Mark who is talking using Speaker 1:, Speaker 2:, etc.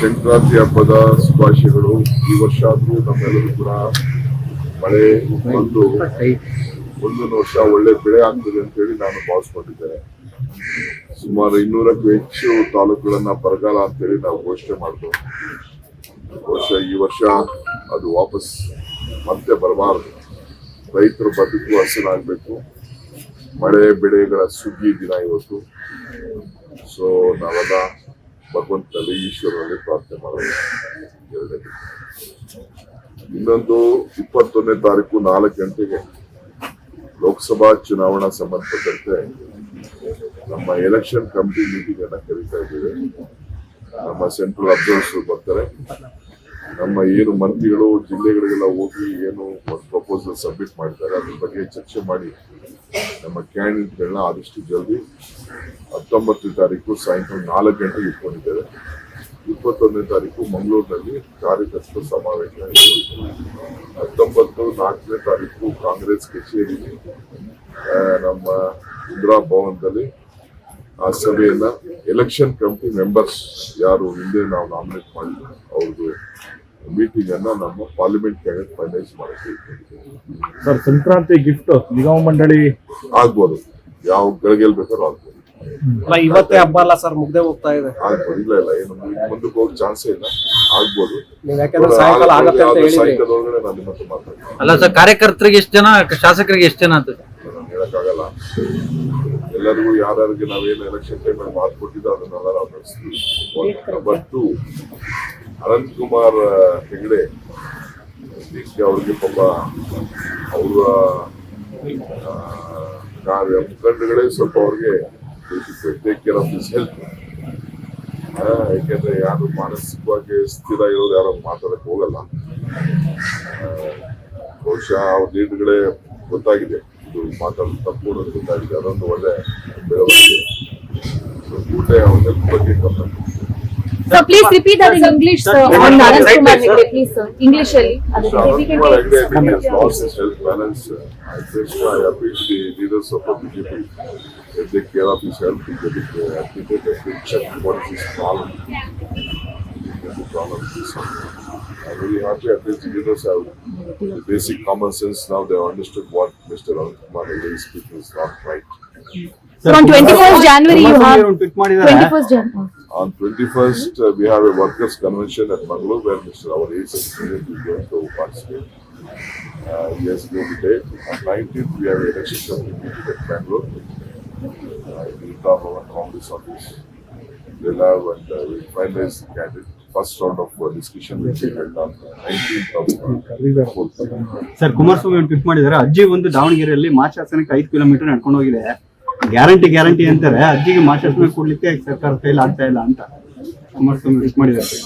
Speaker 1: ಸಂಕ್ರಾಂತಿ ಹಬ್ಬದ ಶುಭಾಶಯಗಳು. ಈ ವರ್ಷ ಆದ್ರೂ ನಮ್ಮೆಲ್ಲರೂ ಕೂಡ ಮಳೆ ಬಂದು ಮುಂದಿನ ವರ್ಷ ಒಳ್ಳೆ ಬೆಳೆ ಆಗ್ತದೆ ಅಂತ ಹೇಳಿ ನಾನು ಭಾವಿಸ್ಕೊಂಡಿದ್ದೇನೆ. ಸುಮಾರು ಇನ್ನೂರಕ್ಕೂ ಹೆಚ್ಚು ತಾಲೂಕುಗಳನ್ನ ಬರಗಾಲ ಅಂತ ಹೇಳಿ ನಾವು ಘೋಷಣೆ ಮಾಡಿದ್ವು ವರ್ಷ, ಈ ವರ್ಷ ಅದು ವಾಪಸ್ ಮತ್ತೆ ಬರಬಾರದು. ರೈತರ ಬದುಕು ಹಸನಾಗಬೇಕು. ಮಳೆ, ಬೆಳೆಗಳ ಸುಗ್ಗಿ ದಿನ ಇವತ್ತು. ಸೊ ನಾವೆಲ್ಲ ಭಗವಂತನಲ್ಲಿ ಈಶ್ವರನಲ್ಲಿ ಪ್ರಾರ್ಥನೆ ಮಾಡೋದು ಇನ್ನೊಂದು ಇಪ್ಪತ್ತೊಂದನೇ ತಾರೀಕು ನಾಲ್ಕು ಗಂಟೆಗೆ ಲೋಕಸಭಾ ಚುನಾವಣಾ ಸಂಬಂಧಪಟ್ಟಂತೆ ನಮ್ಮ ಎಲೆಕ್ಷನ್ ಕಮಿಟಿ ಮೀಟಿಂಗ್ ಅನ್ನ ಕರೀತಾ ಇದ್ದೇವೆ ನಮ್ಮ ಸೆಂಟ್ರಲ್ ಅಬ್ಸರ್ವರ್ಸ್ ಬರ್ತಾರೆ ನಮ್ಮ ಏನು ಮಂತ್ರಿಗಳು, ಜಿಲ್ಲೆಗಳಿಗೆಲ್ಲ ಹೋಗಿ ಏನು ಪ್ರಪೋಸಲ್ ಸಬ್ಮಿಟ್ ಮಾಡಿದ್ದಾರೆ, ಅದ್ರ ಬಗ್ಗೆ ಚರ್ಚೆ ಮಾಡಿ ನಮ್ಮ ಕ್ಯಾಂಡಿಡೇಟ್ಗಳನ್ನ ಆದಷ್ಟು ಜಲ್ದಿ ಹತ್ತೊಂಬತ್ತನೇ ತಾರೀಕು ಸಾಯಂಕಾಲ ನಾಲ್ಕು ಗಂಟೆಗೆ ಇಟ್ಕೊಂಡಿದ್ದೇವೆ ಇಪ್ಪತ್ತೊಂದನೇ ತಾರೀಕು ಮಂಗಳೂರಿನಲ್ಲಿ ಕಾರ್ಯಕರ್ತರ ಸಮಾವೇಶ. ಹತ್ತೊಂಬತ್ತು, ನಾಲ್ಕನೇ ತಾರೀಕು ಕಾಂಗ್ರೆಸ್ ಕಚೇರಿ ನಮ್ಮ ಇಂದಿರಾ ಭವನದಲ್ಲಿ ಆ ಸಭೆಯನ್ನ ಎಲೆಕ್ಷನ್ ಕಮಿಟಿ ಮೆಂಬರ್ಸ್ ಯಾರು ಹಿಂದೆ ನಾವು ನಾಮಿನೇಟ್ ಮಾಡಿದ್ದೀವಿ ಅವ್ರದ್ದು ಮೀಟಿಂಗ್ ಅನ್ನ ನಮ್ಮ ಪಾರ್ಲಿಮೆಂಟ್ ಫೈನಲೈಸ್ ಮಾಡಕ್ಕೆ ಇಟ್ಕೊಂಡಿದ್ದೇವೆ.
Speaker 2: ಸರ್ ಸಂಕ್ರಾಂತಿ ಗಿಫ್ಟ್ ನಿಗಮ ಮಂಡಳಿ?
Speaker 1: ಆಗ್ಬೋದು. ಯಾವ ಗಳಿಗೆಲ್ ಬೇಕಾದ್ರೂ ಆಗ್ಬೋದು.
Speaker 3: ಅಲ್ಲ ಇವತ್ತೇ ಹಬ್ಬ ಅಲ್ಲ ಸರ್ ಮುಗ್ದೆ ಹೋಗ್ತಾ ಇದೆ.
Speaker 1: ಆಗ್ಬೋದು. ಇಲ್ಲ ಇಲ್ಲ ಏನು ಮುಂದೆ- ಮುಂದಕ್ಕೆ ಹೋಗಿ ಚಾನ್ಸೇ ಇಲ್ಲ. ಆಗ್ಬೋದು.
Speaker 3: ನೀವ್ ಯಾಕಂದ್ರೆ ಸಾಯಂಕಾಲ ಆಗತ್ತೆ ಅಂತ ಹೇಳಿದ್ರಿ.
Speaker 1: ನಾನು ಮಾತಾಡ್ತೀನಿ.
Speaker 4: ಅಲ್ಲ ಸರ್ ಕಾರ್ಯಕರ್ತರಿಗೆ ಎಷ್ಟು ಜನ ಶಾಸಕರಿಗೆ ಎಷ್ಟು ಜನ ಅಂತ?
Speaker 1: ನಾನು ಹೇಳಕ್ಕಾಗಲ್ಲ. ಎಲ್ಲರಿಗೂ ಯಾರ್ಯಾರಿಗೆ ನಾವೇನು ಎಲೆಕ್ಷನ್ ಟೈಮಲ್ಲಿ ಮಾತು ಕೊಟ್ಟಿದ್ದೋ ಅದನ್ನೆಲ್ಲ ಆಚರಿಸ್ತೀವಿ ನಡೆಸ್ತೀವಿ. ನಂಬರ್ ಟು ಅನಂತ್ ಕುಮಾರ್ ಹೆಗಡೆ ಅವರಿಗೆ ಅವ್ರಿಗೆ ಪಾಪ ಅವರ ಕಾರ್ಯ ಮುಖಂಡಗಳೇ ಸ್ವಲ್ಪ ಅವ್ರಿಗೆ ಟೇಕ್ ಕೇರ್ ಆಫ್ ದಿಸ್ ಯಾಕೆಂದ್ರೆ ಯಾರು ಮಾನಸಿಕವಾಗಿ ಸ್ಥಿರ ಇರೋದು ಯಾರು ಮಾತಾಡಕ್ ಹೋಗಲ್ಲ. ಬಹುಶಃ ಅವ್ರ ಲೀಡ್ಗಳೇ ಗೊತ್ತಾಗಿದೆ. ಇದು ಮಾತಾಡೋದು ತಪ್ಪು, ಗೊತ್ತಾಗಿದೆ. ಅದೊಂದು ಒಳ್ಳೆ ಬೆಳವಣಿಗೆ. ಕೂಡಲೇ ಅವ್ರ ಬಗ್ಗೆ ಗಮನ ಕೊಡಿ.
Speaker 5: Sir, please repeat that in English, sir, on Anand Kumar Hegde, please, sir. English ಅಲ್ಲಿ. ಅದು
Speaker 1: So,
Speaker 5: if you can
Speaker 1: Anand Kumar Hegde, I
Speaker 5: take-
Speaker 1: think, has lost his health balance. Uh, I just, I appeal to the leaders of the BJP. They take care of his health, they get it, uh, admitted, they should check what is his problem. What the problem is. I'm very happy at least the leaders have the basic common sense now. They have understood what Mr. Anand Kumar Hegde is speaking is not right.
Speaker 5: So on 21st January you have,
Speaker 6: tweet ಮಾಡಿದ್ದಾರೆ
Speaker 5: 21st January.
Speaker 1: On 21st, uh, we have a workers' convention at Mangalore where Mr. Our is going to participate. Uh, he has given the date. On 19th, we have election committee meeting at Bangalore. Uh, we'll talk about Congress office. We'll have and uh, we'll finalize the candidate. First round of uh, discussion will be held on 19th of uh, fourth.
Speaker 6: Sir the down ಮಾಡಿದ್ದಾರೆ ಅಜ್ಜಿ ಒಂದು ದಾವಣಗೆರೆಯಲ್ಲಿ ಮಾಶಾಸನಕ್ಕೆ ಐದು kilometre ನಡ್ಕೊಂಡು ಹೋಗಿದೆ guarantee guarantee ಅಂತಾರೆ. ಅಜ್ಜಿಗೆ ಮಾಶಾಸನ ಕೊಡ್ಲಿಕ್ಕೆ ಸರ್ಕಾರ ಫೇಲ್ ಆಗ್ತಾ ಇಲ್ಲ ಅಂತ. ಸುಮಾರು ಮಾಡಿದ್ದಾರೆ.